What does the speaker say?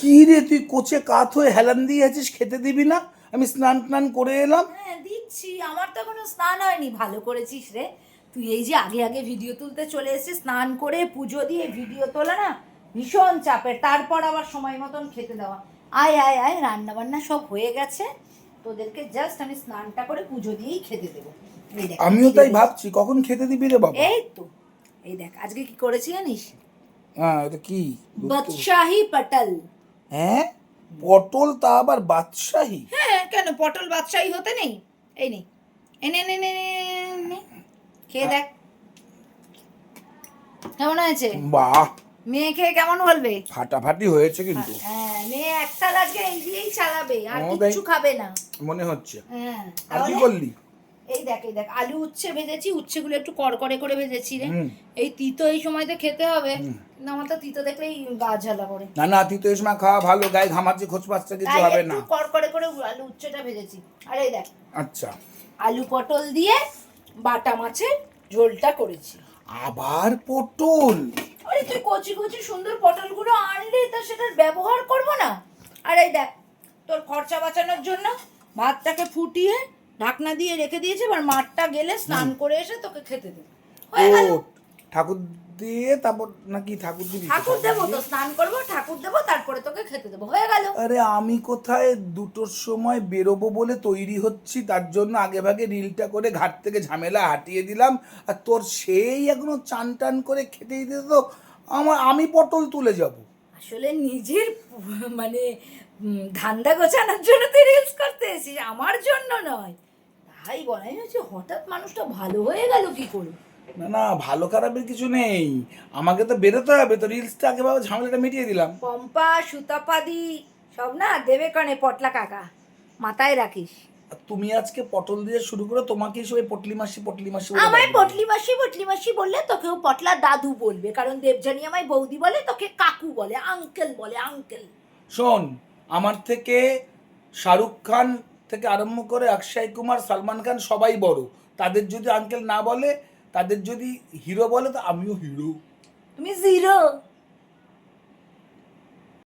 কি রে তুই কোচে কাত হয়ে হেলান দিয়ে আছিস খেতে দিবি না? আমি স্নান টান করে এলাম। হ্যাঁ দিচ্ছি। আমার তো এখনও স্নান হয়নি। ভালো করেছিস রে। তুই এই যে আগে আগে ভিডিও তুলতে চলে এসেছিস স্নান করে পুজো দিয়ে ভিডিও তোলা না ভীষণ চাপের। তারপর আবার সময় মতন খেতে দেওয়া। আয় আয় আয় রান্না বান্না সব হয়ে গেছে। তোদেরকে জাস্ট আমি স্নানটা করে পুজো দিয়েই খেতে দেবো। আমিও তাই ভাবছি কখন খেতে দিবি রে বাবা? এই তো। এই দেখ আজকে কি করেছি জানিস? হ্যাঁ এটা কি? বাদশাহী পটল। হ্যাঁ? পটল তা আবার বাদশাহী? হ্যাঁ কেন? পটল বাদশাহী হতে নেই? এই নে। এনে নে নে নে খেয়ে দেখ। কেমন হয়েছে? বাহ। মেয়ে খেয়ে কেমন বলবে? ফাটাফাটি হয়েছে কিন্তু। হ্যাঁ মেয়ে একটা আজকে এই দিয়েই চালাবে। আর দেখ। খাবে না। মনে হচ্ছে। হ্যাঁ আর কি করলি? এই দেখ এই দেখ আলু উচ্ছে ভেজেছি উচ্ছেগুলো একটু কড়কড়ে করে ভেজেছি রে। এই তিতো এই সময়তে খেতে হবে। না আমার তো তিতো দেখলেই গা ঝালা করে। না না তুই তো এই সময় খাওয়া ভালো গায়ে ঘামাচ্ছে খোঁজ পাচ্ছে কিছু হবে একটু না। কড়কড়ে করে আলু উচ্ছেটা ভেজেছি। আর এই দেখ আচ্ছা। আলু পটল দিয়ে বাটা মাছের ঝোলটা করেছি। আবার পটল? আরে তুই কচি কচি সুন্দর পটলগুলো আনলে তা সেটার ব্যবহার করব না? আর এই দেখ তোর খরচা বাঁচানোর জন্য ভাতটাকে ফুটিয়ে ঢাকনা দিয়ে রেখে দিয়েছে এবার মাঠটা গেলে স্নান করে এসে তোকে খেতে দেবে। হয়ে গেল। ঠাকুর দিয়ে তারপর নাকি ঠাকুর দিবি ঠাকুর দেবো তো স্নান করব ঠাকুর দেবো তারপরে তোকে খেতে দেবো। হয়ে গেল। আরে আমি কোথায় দুটোর সময় বেরোবো বলে তৈরি হচ্ছি তার জন্য আগে ভাগে রিলটা করে ঘাট থেকে ঝামেলা হাঁটিয়ে দিলাম আর তোর সেই এখনও চান টান করে খেতে দিতে তো আমার আমি পটল তুলে যাব। আসলে নিজের মানে ধান্দা গোছানোর জন্য তুই রিলস করতে এসেছিস আমার জন্য নয়। তাই বলাই হচ্ছে হঠাৎ মানুষটা ভালো হয়ে গেল কি করে? না না ভালো খারাপের কিছু নেই। আমাকে তো বেরোতে হবে তো রিলসটা আগে ভাবে ঝামেলাটা মিটিয়ে দিলাম। পম্পা সুতাপাদি সব না দেবে কনে পটলা কাকা মাথায় রাখিস। আর তুমি আজকে পটল দিয়ে শুরু করে তোমাকে সবাই পটলি মাসি পটলি মাসি বলে আমায় ডাকবে। পটলি মাসি পটলি মাসি বললে তোকেও পটলা দাদু বলবে কারণ দেবজানি আমায় বৌদি বলে তোকে কাকু বলে আঙ্কেল বলে আঙ্কেল শোন আমার থেকে শাহরুখ খান থেকে আরম্ভ করে অক্ষয় কুমার, সালমান খান সবাই বড়। তাদের যদি আঙ্কেল না বলে, তাদের যদি হিরো বলে, তো আমিও হিরো তুমি জিরো